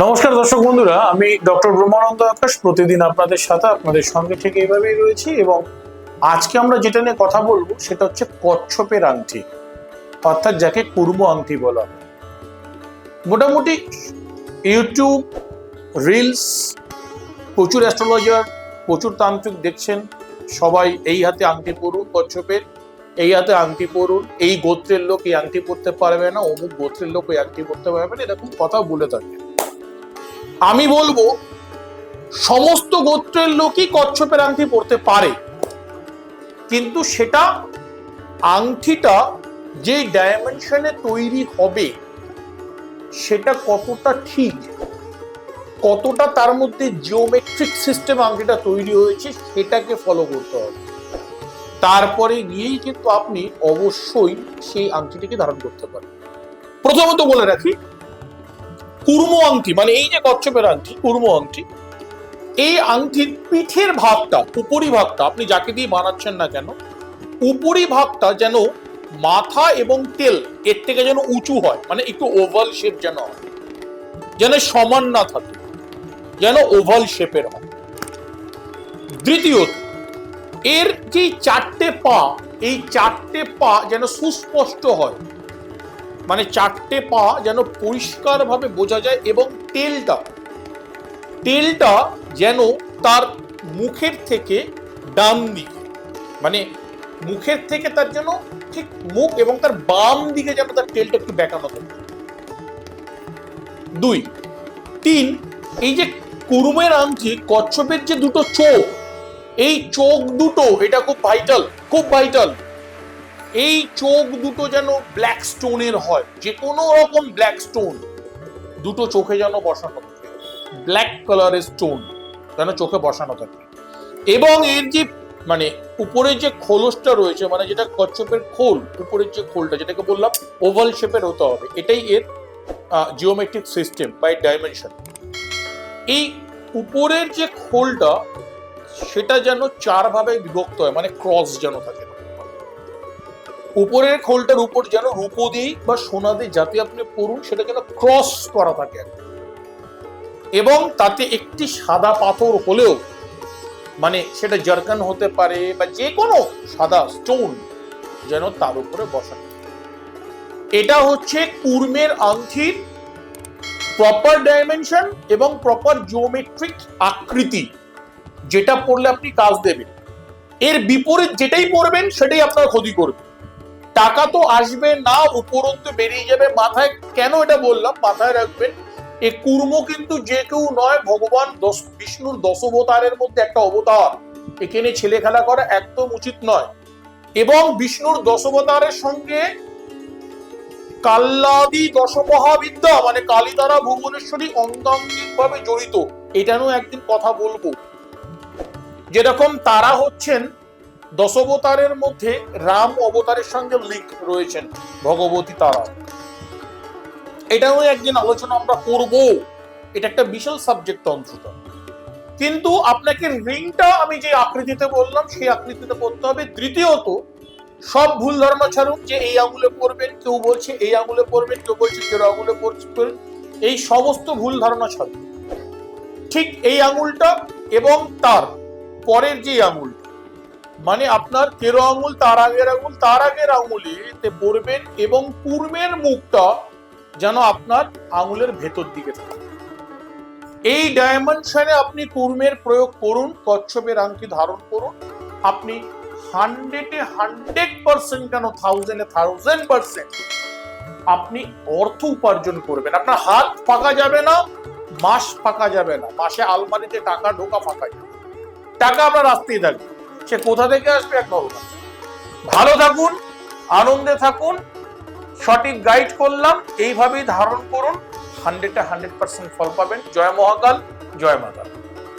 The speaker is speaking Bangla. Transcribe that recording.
নমস্কার দর্শক বন্ধুরা, আমি ডক্টর ব্রহ্মানন্দ আকাশ। প্রতিদিন আপনাদের সাথে আপনাদের সঙ্গে থেকে এইভাবেই রয়েছি এবং আজকে আমরা যেটা নিয়ে কথা বলব সেটা হচ্ছে কচ্ছপের আংটি, অর্থাৎ যাকে কুর্ম আংটি বলা মোটামুটি ইউটিউব, রিলস, প্রচুর অ্যাস্ট্রোলজার, প্রচুর তান্ত্রিক দেখছেন, সবাই এই হাতে আংটি পরুন কচ্ছপের, এই হাতে আংটি পরুন, এই গোত্রের লোক এই আংটি পরতে পারবে না, অমুক গোত্রের লোক এই আংটি পরতে পারবে না, এরকম কথা বলে থাকে। আমি বলব, সমস্ত গোত্রের লোকই কচ্ছপের আংটি পরতে পারে। কিন্তু সেটা আংটিটা যে ডাইমেনশনে তৈরি হবে, সেটা কতটা ঠিক, কতটা তার মধ্যে জিওমেট্রিক সিস্টেম আংটিটা তৈরি হয়েছে, সেটাকে ফলো করতে হবে। তারপরে গিয়েই কিন্তু আপনি অবশ্যই সেই আংটিটিকে ধারণ করতে পারেন। প্রথমত বলে রাখি কুর্ম আংটি মানে এই যে কচ্ছপের আংটি কুর্ম আংটি, এই আংটির পিঠের ভাগটা উপরি ভাগটা আপনি যাকে দিয়ে বানাচ্ছেন না কেন, উপরি ভাগটা যেন মাথা এবং তেল, এর থেকে যেন উঁচু হয় মানে একটু ওভাল শেপ যেন যেন সমান না থাকে, যেন ওভাল শেপের হয়। দ্বিতীয়ত, এর যে চারটে পা, এই চারটে পা যেন সুস্পষ্ট হয় মানে চারটে পা যেন পরিষ্কারভাবে বোঝা যায় এবং তেলটা তেলটা যেন তার মুখের থেকে ডান দিকে মানে মুখের থেকে তার যেন ঠিক মুখ এবং তার বাম দিকে যেন তার তেলটা একটু বেঁকানো থাকে। দুই। তিন, এই যে কুরুমের আংটি কচ্ছপের যে দুটো চোখ, এই চোখ দুটো এটা খুব ভাইটাল খুব ভাইটাল এই চোখ দুটো যেন ব্ল্যাক স্টোনের হয় যে কোনো রকম ব্ল্যাক স্টোন দুটো চোখে যেন বসানো থাকে। ব্ল্যাক কালারের স্টোন যেন চোখে বসানো থাকে। এবং এর যে মানে উপরের যে খোলসটা রয়েছে মানে যেটা কচ্ছপের খোল, উপরের যে খোলটা, যেটাকে বললাম ওভাল শেপের হতে হবে। এটাই এর জিওমেট্রিক সিস্টেম বাই ডাইমেনশন এই উপরের যে খোলটা, সেটা যেন চার ভাবে বিভক্ত হয় মানে ক্রস যেন থাকে। উপরের খোলটার উপর যেন রূপো দিয়ে বা সোনা দিয়ে যাতে আপনি পড়ুন সেটা যেন ক্রস করা থাকে এবং তাতে একটি সাদা পাথর হলেও মানে সেটা জারকান হতে পারে বা যে কোনো সাদা স্টোন যেন তার উপরে বসানো এটা হচ্ছে কুর্মের আংটির প্রপার ডাইমেনশন এবং প্রপার জিওমেট্রিক আকৃতি, যেটা পড়লে আপনি কাজ দেবেন। এর বিপরীত যেটাই পড়বেন, সেটাই আপনার ক্ষতি করবে। টাকা তো আসবে না, উপরন্তু বেরিয়ে যাবে। মাথায় কেন এটা বললাম? মাথায় রাখবেন, এ কুর্ম কিন্তু যে কেউ নয়, ভগবান বিষ্ণুর দশবতারের মধ্যে একটা অবতার। এখানে ছেলে খেলা করা একদম উচিত নয়। এবং বিষ্ণুর দশবতারের সঙ্গে কাল্লাদি দশমহাবিদ্যা মানে কালিতারা ভুবনেশ্বরী অঙ্গাঙ্গিক ভাবে জড়িত। এটা নিয়েও একদিন কথা বলব। যেরকম তারা হচ্ছেন দশবতারের মধ্যে রাম অবতারের সঙ্গে লিঙ্ক রয়েছেন ভগবতী তারা। এটাও একদিন আলোচনা আমরা করব। এটা একটা বিশাল সাবজেক্ট তন্ত্রটা কিন্তু আপনাকে রিংটা আমি যে আকৃতিতে বললাম, সেই আকৃতিতে করতে হবে। তৃতীয়ত সব ভুল ধারণা ছাড়ুন যে এই আঙুলে পড়বেন, কেউ বলছে এই আঙুলে পড়বেন, কেউ বলছে কেউ আঙুলে পড়বেন। এই সমস্ত ভুল ধারণা ছাড়ুন। ঠিক এই আঙুলটা এবং তার পরের যে আঙুলটা মানে আপনার তেরো আঙুল, তার আগের আঙুল, তার আগের আঙুলে এতে পড়বেন এবং পূর্বের মুখটা যেন আপনার আঙুলের ভেতর দিকে থাকে। এই ডাইমেনশনে আপনি কুর্মের প্রয়োগ করুন, কচ্ছপের আংটি ধারণ করুন। আপনি হান্ড্রেডে হান্ড্রেড পার্সেন্ট কেন থাউজেন্ডে থাউজেন্ড পার্সেন্ট আপনি অর্থ উপার্জন করবেন। আপনার হাত ফাঁকা যাবে না, মাস ফাঁকা যাবে না। মাসে আলমারিতে টাকা ঢোকা ফাঁকা যাবে টাকা আপনার আসতেই থাকবে। সে কোথা থেকে আসবে এক ভগবান ভালো থাকুন, আনন্দে থাকুন, সঠিক গাইড করলাম, এইভাবেই ধারণ করুন। হান্ড্রেডটা হান্ড্রেড পার্সেন্ট ফল পাবেন। জয় মহাকাল, জয় মাতা।